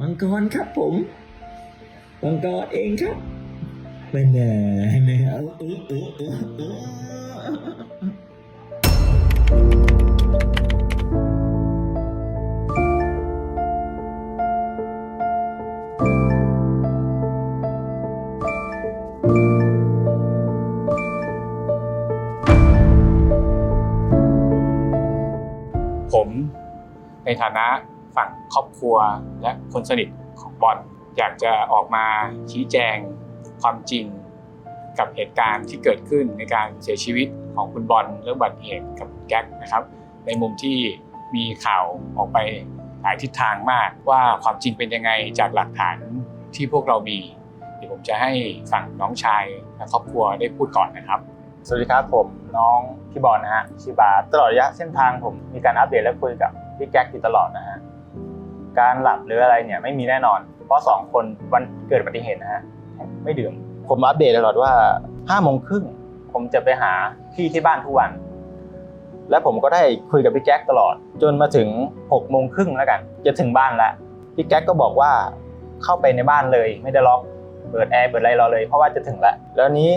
มังกรครับ ผมมังกรเองครับไม่แน่ไม่แน่เอาเออเออเออเออผมในฐานะ ครอบครัวและคนสนิทของบอลอยากจะออกมาชี้แจงความจริงกับเหตุการณ์ที่เกิดขึ้นในการเสียชีวิตของคุณบอลและอุบัติเหตุกับแก๊กนะครับ ในมุมที่มีข่าวออกไปหลายทิศทางมากว่าความจริงเป็นยังไงจากหลักฐานที่พวกเรามีเดี๋ยวผมจะให้ฝั่งน้องชายและครอบครัวได้พูดก่อนนะครับ สวัสดีครับผมน้องพี่บอลนะฮะชื่อบาตลอดระยะเส้นทางผมมีการอัปเดตและคุยกับพี่แก๊กอยู่ตลอดนะฮะ การหลับหรืออะไรเนี่ยไม่มีแน่นอน เพราะสองคนวันเกิดอุบัติเหตุนะฮะไม่ดื่ม ผมอัปเดตตลอดว่าห้าโมงครึ่งผมจะไปหาพี่ที่บ้านทุกวัน และผมก็ได้คุยกับพี่แก๊กตลอด จนมาถึงหกโมงครึ่งแล้วกัน จะถึงบ้านแล้วพี่แก๊กก็บอกว่าเข้าไปในบ้านเลยไม่ได้ล็อกเปิดแอร์เปิดอะไรรอเลยเพราะว่าจะถึงแล้วแล้วนี้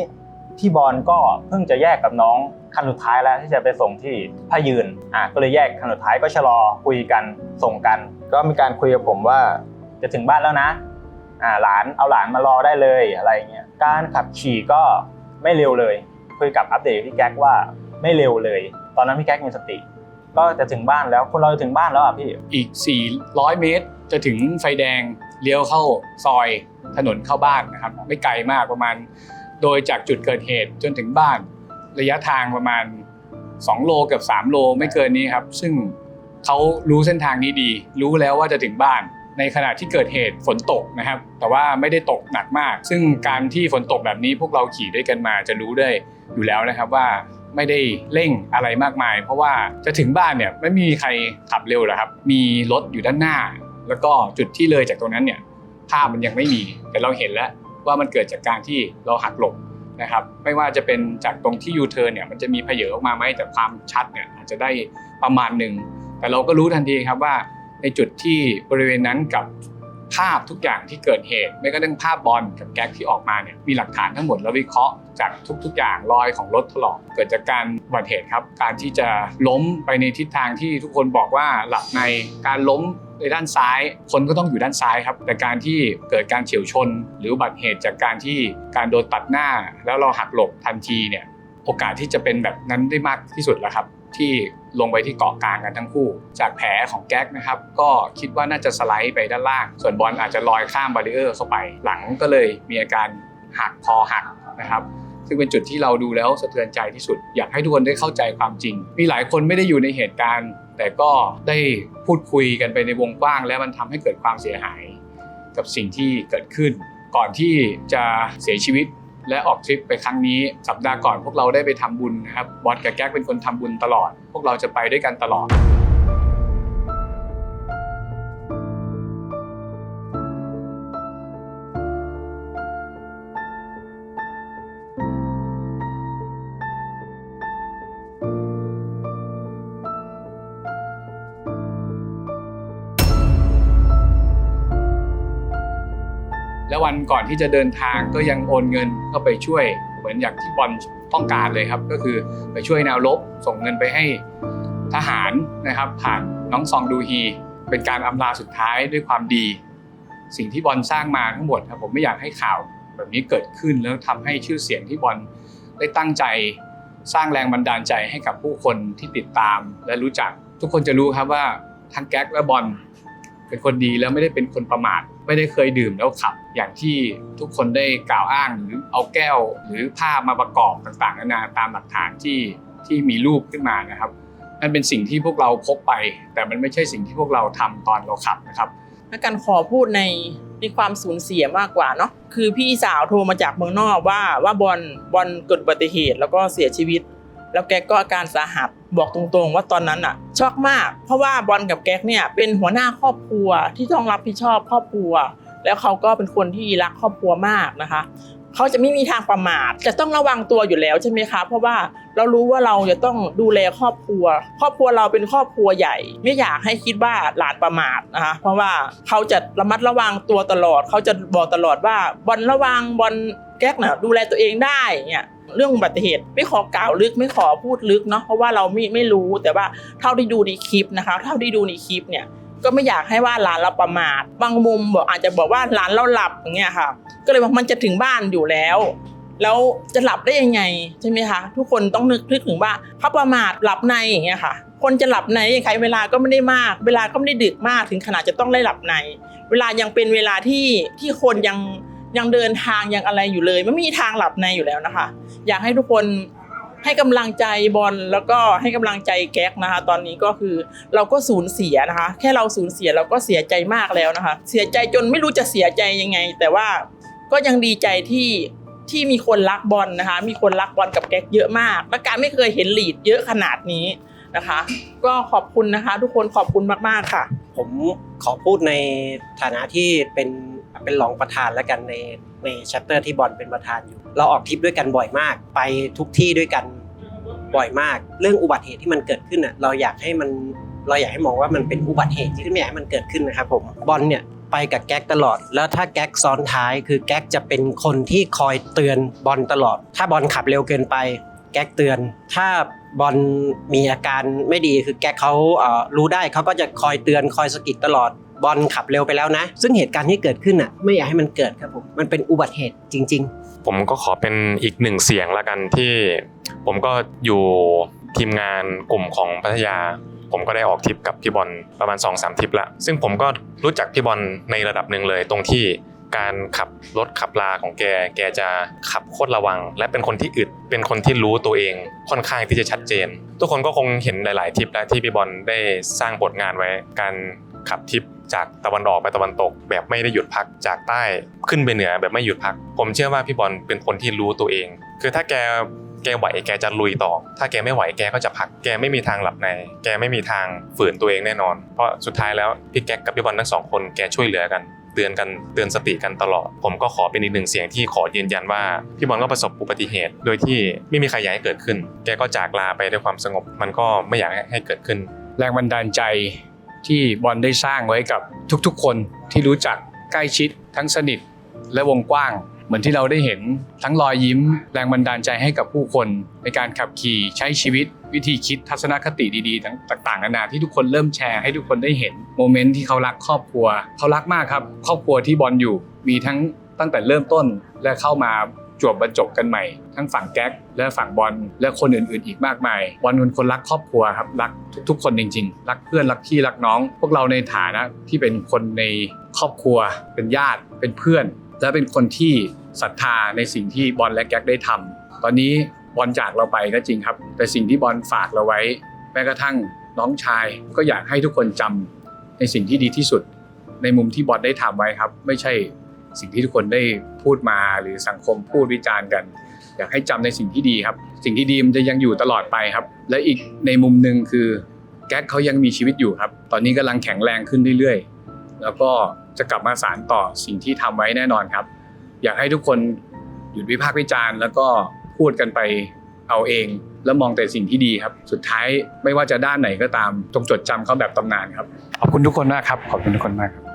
พี่บอลก็เพิ่งจะแยกกับน้อง คันสุดท้ายแล้วที่จะไปส่งที่พยืนอะก็เลยแยกคันสุดท้ายก็ชะลอคุยกันส่งกัน ก็มีการคุยกับผมว่าจะถึงบ้านแล้วนะอ่าหลานเอาหลานมารอได้เลยอะไรเงี้ยการขับขี่ก็ไม่เร็วเลย คุยกับอัปเดตพี่แก๊กว่าไม่เร็วเลย ตอนนั้นพี่แก๊กมีสติ ก็จะถึงบ้านแล้วคนเราจะถึงบ้านแล้วอะพี่อีก 400 เมตร จะถึงไฟแดงเลี้ยวเข้าซอยถนนเข้าบ้านนะครับ ไม่ไกลมากประมาณ โดยจากจุดเกิดเหตุจนถึงบ้าน ระยะทางประมาณ 2 โลเกับ3 โลไม่เกินนี้ครับ ซึ่งเขารู้เส้นทางนี้ดี รู้แล้วว่าจะถึงบ้าน ในขณะที่เกิดเหตุฝนตกนะครับ แต่ว่าไม่ได้ตกหนักมาก ซึ่งการที่ฝนตกแบบนี้พวกเราขี่ด้วยกันมาจะรู้ได้อยู่แล้วนะครับว่าไม่ได้เร่งอะไรมากมาย เพราะว่าจะถึงบ้านเนี่ยไม่มีใครขับเร็วหรอกครับ มีรถอยู่ด้านหน้า แล้วก็จุดที่เลยจากตรงนั้นเนี่ยภาพมันยังไม่มีแต่เราเห็นแล้วว่ามันเกิดจากการที่เราหักหลบ นะครับไม่ว่าจะเป็นจากตรงที่ยูเทิร์นเนี่ยมันจะมีเพเยอออกมาไหมแต่ความชัดเนี่ยอาจจะได้ประมาณหนึ่งแต่เราก็รู้ทันทีครับว่าในจุดที่บริเวณนั้นกับภาพทุกอย่างที่เกิดเหตุไม่ก็เรื่องภาพบอลกับแก๊กที่ออกมาเนี่ยมีหลักฐานทั้งหมดแล้ววิเคราะห์จากทุก ๆ อย่างรอยของรถถลอกเกิดจากการอุบัติเหตุครับ การที่จะล้มไปในทิศทางที่ทุกคนบอกว่าหลับในการล้ม ในด้านซ้าย คนก็ต้องอยู่ด้านซ้ายครับ แต่การที่เกิดการเฉียวชน หรืออุบัติเหตุจากการที่การโดนตัดหน้า แล้วเราหักหลบทันทีเนี่ยโอกาสที่จะเป็นแบบนั้นได้มากที่สุดแล้วครับ ที่ลงไปที่เกาะกลางกันทั้งคู่ จากแผลของแก๊กนะครับ ก็คิดว่าน่าจะสไลด์ไปด้านล่าง ส่วนบอลอาจจะลอยข้ามบาริเออร์เข้าไป หลังก็เลยมีอาการหักคอหักนะครับ ซึ่งเป็นจุดที่เราดูแล้วสะเทือนใจที่สุด อยากให้ทุกคนได้เข้าใจความจริง มีหลายคนไม่ได้อยู่ในเหตุการณ์ แต่ก็ได้พูดคุยกันไปในวงกว้าง และมันทำให้เกิดความเสียหาย กับสิ่งที่เกิดขึ้น ก่อนที่จะเสียชีวิตและออกทริปไปครั้งนี้สัปดาห์ก่อนพวกเราได้ไปทำบุญนะครับบอลกับแก๊กเป็นคนทำบุญตลอด พวกเราจะไปด้วยกันตลอด แล้ววันก่อนที่จะเดินทางก็ยังโอนเงินเข้าไปช่วยเหมือนอย่างที่บอลต้องการเลยครับ ก็คือไปช่วยแนวรบส่งเงินไปให้ทหารนะครับ ผ่านน้องซองดูฮี เป็นการอำลาสุดท้ายด้วยความดี สิ่งที่บอลสร้างมาทั้งหมดครับผมไม่อยากให้ข่าวแบบนี้เกิดขึ้นแล้วทำให้ชื่อเสียงที่บอลได้ตั้งใจสร้างแรงบันดาลใจให้กับผู้คนที่ติดตามและรู้จัก ทุกคนจะรู้ครับว่าทั้งแก๊กและบอล เป็นคนดีแล้วไม่ได้เป็นคนประมาทไม่ได้เคยดื่มแล้วขับ อย่างที่ทุกคนได้กล่าวอ้างหรือเอาแก้ว หรือภามาประกอบต่างๆนานาตามหลักฐานที่ที่มีรูปขึ้นมานะครับนั่นเป็นสิ่งที่พวกเราพกไป แต่มันไม่ใช่สิ่งที่พวกเราทำตอนเราขับนะครับและกันขอพูดในในความสูญเสียมากกว่าเนาะคือพี่สาวโทรมาจากเมืองนอกว่าว่าบอลบอลเกิดอุบัติเหตุแล้วก็เสียชีวิต แล้วแกก็อาการสาหัสบอกตรงๆ ว่าตอนนั้นอะช็อกมาก เพราะว่าบอลกับแก๊กเนี่ยเป็นหัวหน้าครอบครัวที่ต้องรับผิดชอบครอบครัว แล้วเขาก็เป็นคนที่รักครอบครัวมากนะคะเขาจะไม่มีทางประมาทจะต้องระวังตัวอยู่แล้วใช่ไหมคะ เพราะว่าเรารู้ว่าเราจะต้องดูแลครอบครัว ครอบครัวเราเป็นครอบครัวใหญ่ ไม่อยากให้คิดว่าหลานประมาทนะคะเพราะว่าเขาจะระมัดระวังตัวตลอด เขาจะบอกตลอดว่าบอลระวังบอลแก๊กนะดูแลตัวเองได้เนี่ย เรื่องอุบัติเหตุ ไม่ขอกล่าวลึกไม่ขอพูดลึกเนาะเพราะว่าเราไม่ไม่รู้แต่ว่าเท่าที่ดูในคลิปนะคะ เท่าที่ดูในคลิปเนี่ยก็ไม่อยากให้ว่าหลานเราประมาทบางมุมบอกอาจจะบอกว่าหลานเราหลับอย่างเงี้ยค่ะ ก็เลยว่ามันจะถึงบ้านอยู่แล้ว แล้วจะหลับได้ยังไงใช่ไหมคะทุกคนต้องนึกนึกถึงว่าเขาประมาทหลับในอย่างเงี้ยค่ะ คนจะหลับในใครเวลาก็ไม่ได้มาก เวลาก็ไม่ได้ดึกมากถึงขนาดจะต้องได้หลับใน เวลายังเป็นเวลาที่ที่คนยัง ยังเดินทางยังอะไรอยู่เลยไม่มีทางหลับในอยู่แล้วนะคะ อยากให้ทุกคนให้กำลังใจบอลแล้วก็ให้กำลังใจแก๊กนะคะ ตอนนี้ก็คือเราก็สูญเสียนะคะ แค่เราสูญเสียเราก็เสียใจมากแล้วนะคะ เสียใจจนไม่รู้จะเสียใจยังไง แต่ว่าก็ยังดีใจที่ที่มีคนรักบอลนะคะ มีคนรักบอลกับแก๊กเยอะมากและการไม่เคยเห็นลีดเยอะขนาดนี้นะคะ ก็ขอบคุณนะคะ ทุกคนขอบคุณมากๆค่ะ ผมขอพูดในฐานะที่เป็น เป็นรองประธานแล้วกันในในแชปเตอร์ที่บอลเป็นประธานอยู่ เราออกทริปด้วยกันบ่อยมาก ไปทุกที่ด้วยกันบ่อยมาก เรื่องอุบัติเหตุที่มันเกิดขึ้นอะเราอยากให้มันเราอยากให้มองว่ามันเป็นอุบัติเหตุที่ไม่อยากให้มันเกิดขึ้นนะครับผมบอลเนี่ยไปกับแก๊กตลอด แล้วถ้าแก๊กซ้อนท้ายคือแก๊กจะเป็นคนที่คอยเตือนบอลตลอด ถ้าบอลขับเร็วเกินไป แก๊กเตือน ถ้าบอลมีอาการไม่ดีคือแก๊กเขาเอ่อรู้ได้เขาก็จะคอยเตือนคอยสะกิดตลอด บอลขับเร็วไปแล้วนะ ซึ่งเหตุการณ์ที่เกิดขึ้นอะไม่อยากให้มันเกิดครับผมมันเป็นอุบัติเหตุจริง ๆ ผมก็ขอเป็นอีกหนึ่งเสียงละกันที่ ผมก็อยู่ทีมงานกลุ่มของพัทยา ผมก็ได้ออกทริปกับพี่บอลประมาณ2อสทริปละซึ่งผมก็รู้จักพี่บอลในระดับหนึ่งเลยตรงที่การขับรถขับลาของแก แกจะขับโคตรระวัง และเป็นคนที่อึด เป็นคนที่รู้ตัวเองค่อนข้างที่จะชัดเจน ทุกคนก็คงเห็นหลาย ๆทริปแล้วที่พี่บอลได้สร้างผลงานไว้ การขับทริป จากตะวันออกไปตะวันตก แบบไม่ได้หยุดพักจากใต้ขึ้นไปเหนือแบบไม่หยุดพัก ผมเชื่อว่าพี่บอลเป็นคนที่รู้ตัวเอง คือถ้าแกแกไหวแกจะลุยต่อ ถ้าแกไม่ไหวแกก็จะพัก แกไม่มีทางหลับใน แกไม่มีทางฝืนตัวเองแน่นอน เพราะสุดท้ายแล้วพี่แก๊กกับพี่บอลทั้งสองคนแกช่วยเหลือกันเตือนกันเตือนสติกันตลอด ผมก็ขอเป็นอีกหนึ่งเสียงที่ขอยืนยันว่า พี่บอลก็ประสบอุบัติเหตุ โดยที่ไม่มีใครอยากให้เกิดขึ้น แกก็จากลาไปด้วยความสงบ มันก็ไม่อยากให้เกิดขึ้น แรงบันดาลใจ ที่บอลได้สร้างไว้กับทุกๆ คนที่รู้จักใกล้ชิด ทั้งสนิทและวงกว้าง เหมือนที่เราได้เห็นทั้งรอยยิ้ม แรงบันดาลใจให้กับผู้คน ในการขับขี่ใช้ชีวิต วิธีคิดทัศนคติดีๆทั้งต่างๆนานาที่ทุกคนเริ่มแชร์ให้ทุกคนได้เห็นโมเมนต์ที่เขารักครอบครัว เขารักมากครับ ครอบครัวที่บอลอยู่มีทั้งตั้งแต่เริ่มต้นและเข้ามา จวบบรรจบกันใหม่ ทั้งฝั่งแก๊กและฝั่งบอลและคนอื่นๆ อีกมากมายบอลเป็นคนรักครอบครัวครับรักทุกๆ คนจริง ๆ รักเพื่อนรักพี่รักน้อง พวกเราในฐานะที่เป็นคนในครอบครัว เป็นญาติเป็นเพื่อน และเป็นคนที่ศรัทธาในสิ่งที่บอลและแก๊กได้ทำตอนนี้บอลจากเราไปก็จริงครับ แต่สิ่งที่บอลฝากเราไว้ แม้กระทั่งน้องชายก็อยากให้ทุกคนจำในสิ่งที่ดีที่สุด ในมุมที่บอลได้ทำไว้ครับ ไม่ใช่ สิ่งที่ทุกคนได้พูดมาหรือสังคมพูดวิจารณ์กัน อยากให้จำในสิ่งที่ดีครับ สิ่งที่ดีมันจะยังอยู่ตลอดไปครับ และอีกในมุมหนึ่งคือแก๊กเขายังมีชีวิตอยู่ครับ ตอนนี้กำลังแข็งแรงขึ้นเรื่อยๆ แล้วก็จะกลับมาสานต่อสิ่งที่ทำไว้แน่นอนครับ อยากให้ทุกคนหยุดวิพากษ์วิจารณ์ แล้วก็พูดกันไปเอาเอง แล้วมองแต่สิ่งที่ดีครับ สุดท้ายไม่ว่าจะด้านไหนก็ตามจงจดจำเขาแบบตำนานครับขอบคุณทุกคนมากครับขอบคุณทุกคนมากครับ